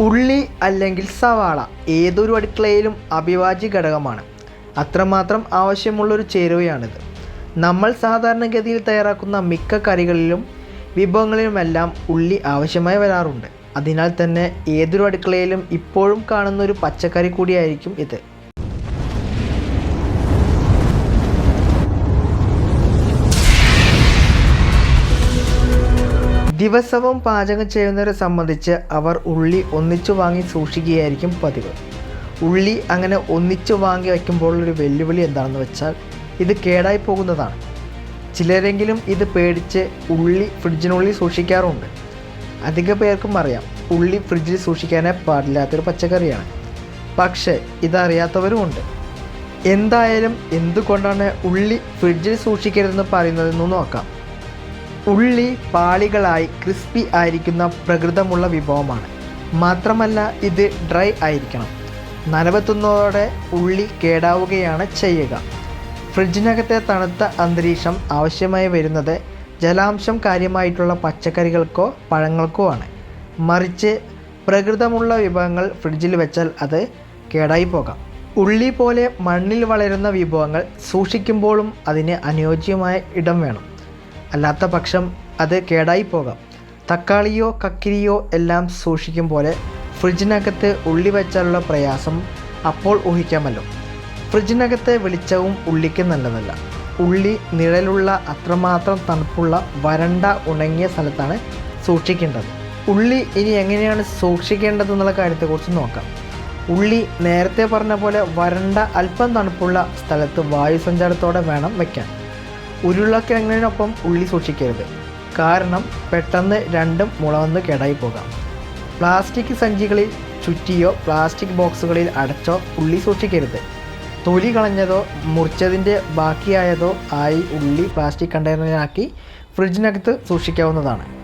ഉള്ളി അല്ലെങ്കിൽ സവാള ഏതൊരു അടുക്കളയിലും അഭിവാജ്യ ഘടകമാണ്. അത്രമാത്രം ആവശ്യമുള്ളൊരു ചേരുവയാണിത്. നമ്മൾ സാധാരണഗതിയിൽ തയ്യാറാക്കുന്ന മിക്ക കറികളിലും വിഭവങ്ങളിലുമെല്ലാം ഉള്ളി ആവശ്യമായി വരാറുണ്ട്. അതിനാൽ തന്നെ ഏതൊരു അടുക്കളയിലും ഇപ്പോഴും കാണുന്ന ഒരു പച്ചക്കറി കൂടിയായിരിക്കും ഇത്. ദിവസവും പാചകം ചെയ്യുന്നവരെ സംബന്ധിച്ച് അവർ ഉള്ളി ഒന്നിച്ചു വാങ്ങി സൂക്ഷിക്കുകയായിരിക്കും പതിവ്. ഉള്ളി അങ്ങനെ ഒന്നിച്ചു വാങ്ങി വയ്ക്കുമ്പോഴുള്ളൊരു വെല്ലുവിളി എന്താണെന്ന് വെച്ചാൽ ഇത് കേടായി പോകുന്നതാണ്. ചിലരെങ്കിലും ഇത് പേടിച്ച് ഉള്ളി ഫ്രിഡ്ജിനുള്ളിൽ സൂക്ഷിക്കാറുണ്ട് അധിക പേർക്കും അറിയാം ഉള്ളി ഫ്രിഡ്ജിൽ സൂക്ഷിക്കാനേ പാടില്ലാത്തൊരു പച്ചക്കറിയാണ്. പക്ഷേ ഇതറിയാത്തവരുമുണ്ട് എന്തായാലും എന്തുകൊണ്ടാണ് ഉള്ളി ഫ്രിഡ്ജിൽ സൂക്ഷിക്കരുതെന്ന് പറയുന്നതെന്ന് നോക്കാം. ഉള്ളി പാളികളായി ക്രിസ്പി ആയിരിക്കുന്ന പ്രകൃതമുള്ള വിഭവമാണ്. മാത്രമല്ല ഇത് ഡ്രൈ ആയിരിക്കണം. നനവെത്തുന്നതോടെ ഉള്ളി കേടാവുകയാണ് ചെയ്യുക. ഫ്രിഡ്ജിനകത്തെ തണുത്ത അന്തരീക്ഷം ആവശ്യമായി വരുന്നത് ജലാംശം കാര്യമായിട്ടുള്ള പച്ചക്കറികൾക്കോ പഴങ്ങൾക്കോ ആണ്. മറിച്ച് പ്രകൃതമുള്ള വിഭവങ്ങൾ ഫ്രിഡ്ജിൽ വെച്ചാൽ അത് കേടായി പോകാം. ഉള്ളി പോലെ മണ്ണിൽ വളരുന്ന വിഭവങ്ങൾ സൂക്ഷിക്കുമ്പോഴും അതിന് അനുയോജ്യമായ ഇടം വേണം. അല്ലാത്ത പക്ഷം അത് കേടായി പോകാം. തക്കാളിയോ കക്കിരിയോ എല്ലാം സൂക്ഷിക്കും പോലെ ഫ്രിഡ്ജിനകത്ത് ഉള്ളി വെച്ചാലുള്ള പ്രയാസം അപ്പോൾ ഊഹിക്കാമല്ലോ. ഫ്രിഡ്ജിനകത്തെ വെളിച്ചവും ഉള്ളിക്ക് നല്ലതല്ല. ഉള്ളി നിഴലുള്ള അത്രമാത്രം തണുപ്പുള്ള വരണ്ട ഉണങ്ങിയ സ്ഥലത്താണ് സൂക്ഷിക്കേണ്ടത്. ഉള്ളി ഇനി എങ്ങനെയാണ് സൂക്ഷിക്കേണ്ടതെന്നുള്ള കാര്യത്തെക്കുറിച്ച് നോക്കാം. ഉള്ളി നേരത്തെ പറഞ്ഞ പോലെ വരണ്ട അല്പം തണുപ്പുള്ള സ്ഥലത്ത് വായു സഞ്ചാരത്തോടെ വേണം വയ്ക്കാൻ ഉരുളക്കിഴങ്ങിനൊപ്പം ഉള്ളി സൂക്ഷിക്കരുത്. കാരണം പെട്ടെന്ന് രണ്ടും മുളവന്ന് കേടായി പോകാം. പ്ലാസ്റ്റിക് സഞ്ചികളിൽ ചുറ്റിയോ പ്ലാസ്റ്റിക് ബോക്സുകളിൽ അടച്ചോ ഉള്ളി സൂക്ഷിക്കരുത്. തൊലി കളഞ്ഞതോ മുറിച്ചതിന്റെ ബാക്കിയായതോ ആയി ഉള്ളി പ്ലാസ്റ്റിക് കണ്ടെയ്നറിലാക്കി ഫ്രിഡ്ജിനകത്ത് സൂക്ഷിക്കാവുന്നതാണ്.